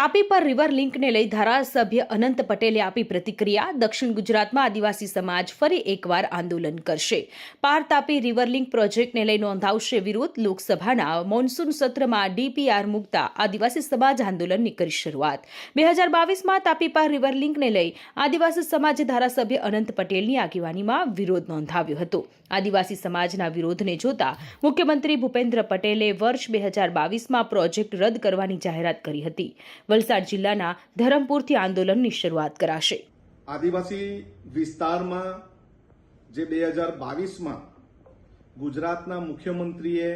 તાપી પર રિવર લિંકને લઈ ધારાસભ્ય અનંત પટેલે આપી પ્રતિક્રિયા. દક્ષિણ ગુજરાતમાં આદિવાસી સમાજ ફરી એકવાર આંદોલન કરશે. પાર તાપી રિવર લિંક પ્રોજેક્ટને લઈ નોંધાવશે વિરોધ. લોકસભાના મોન્સૂન સત્રમાં ડીપીઆર મૂકતા આદિવાસી સમાજ આંદોલનની કરી શરૂઆત. બે હજાર બાવીસમાં તાપી પાર રિવર લિંકને લઈ આદિવાસી સમાજે ધારાસભ્ય અનંત પટેલની આગેવાનીમાં વિરોધ નોંધાવ્યો હતો. આદિવાસી સમાજના વિરોધને જોતા મુખ્યમંત્રી ભૂપેન્દ્ર પટેલે વર્ષ બે હજાર બાવીસમાં પ્રોજેક્ટ રદ કરવાની જાહેરાત કરી હતી. વલસાડ જિલ્લાના ધરમપુરથી આંદોલનની શરૂઆત કરાશે. આદિવાસી વિસ્તારમાં જે બે હજાર બાવીસમાં ગુજરાતના મુખ્યમંત્રીએ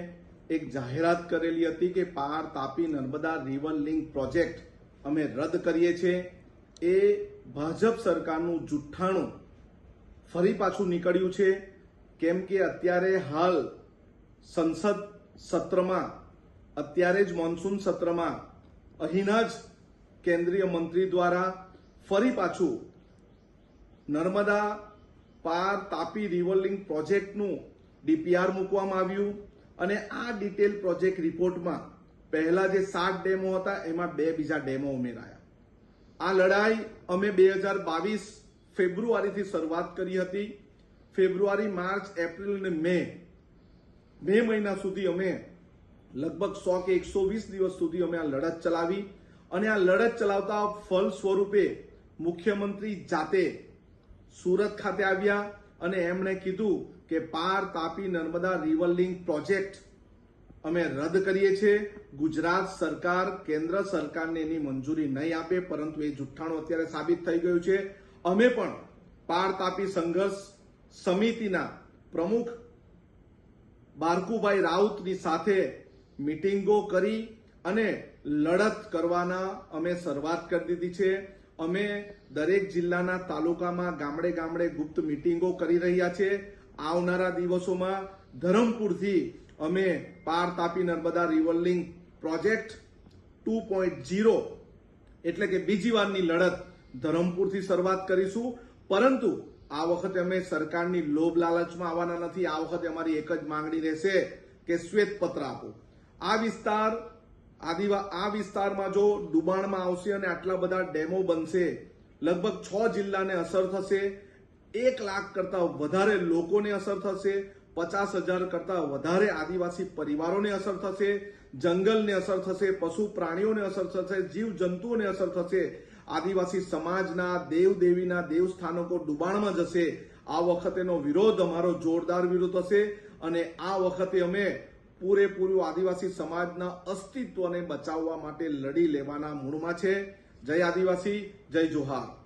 એક જાહેરાત કરેલી હતી કે Par Tapi Narmada river link project અમે રદ કરીએ છીએ. એ ભાજપ સરકારનું જુઠ્ઠાણું ફરી પાછું નીકળ્યું છે. કેમ કે અત્યારે હાલ સંસદ સત્રમાં, અત્યારે જ મોન્સૂન સત્રમાં અહીંના જ કેન્દ્રીય મંત્રી દ્વારા ફરી પાછું નર્મદા પાર તાપી રિવરલિંક પ્રોજેક્ટનું ડીપીઆર મૂકવામાં આવ્યું અને આ ડિટેલ પ્રોજેક્ટ રિપોર્ટમાં પહેલા જે સાત ડેમો હતા, એમાં બે બીજા ડેમો ઉમેરાયા. આ લડાઈ અમે બે હજાર બાવીસ ફેબ્રુઆરીથી શરૂઆત કરી હતી. ફેબ્રુઆરી, માર્ચ, એપ્રિલ અને મે મે મહિના સુધી અમે લગભગ સો કે એકસો વીસ દિવસ સુધી અમે આ લડત ચલાવી અને આ લડત ચલાવતા ફલ સ્વરૂપે મુખ્યમંત્રી જાતે સુરત ખાતે આવ્યા અને એમણે કીધું કે Par Tapi Narmada river link project અમે રદ કરીએ છીએ. ગુજરાત સરકાર કેન્દ્ર સરકારને એની મંજૂરી નહીં આપે, પરંતુ એ જુઠ્ઠાણું અત્યારે સાબિત થઈ ગયું છે. અમે પણ પાર તાપી સંઘર્ષ સમિતિના પ્રમુખ બારકુભાઈ રાઉતની સાથે મિટિંગો કરી અને લડત કરવાના અમે શરૂઆત કરી દીધી છે. અમે દરેક જિલ્લાના તાલુકામાં ગામડે ગામડે ગુપ્ત મિટિંગો કરી રહ્યા છે. આવનારા દિવસોમાં ધરમપુરથી અમે Par Tapi Narmada river project two point zero એટલે કે બીજી વારની લડત ધરમપુરથી શરૂઆત કરીશું. પરંતુ આ વખતે અમે સરકારની લોભ લાલચમાં આવવાના નથી. આ વખતે અમારી એક જ માંગણી રહેશે કે શ્વેત પત્ર આપો. આ વિસ્તાર આદિવા આ વિસ્તારમાં જો ડુબાણમાં આવશે અને આટલા બધા ડેમો બનશે, લગભગ છ જિલ્લાને અસર થશે. એક લાખ કરતા વધારે લોકોને અસર થશે. પચાસ હજાર કરતા વધારે આદિવાસી પરિવારોને અસર થશે. જંગલને અસર થશે, પશુ પ્રાણીઓને અસર થશે, જીવ જંતુઓને અસર થશે. આદિવાસી સમાજના દેવ દેવીના દેવસ્થાનકો ડુબાણમાં જશે. આ વખતેનો વિરોધ અમારો જોરદાર વિરોધ હશે અને આ વખતે અમે પૂરેપૂરું આદિવાસી સમાજના અસ્તિત્વને બચાવવા માટે લડી લેવાના મૂળમાં છે. જય આદિવાસી જય જોહાર.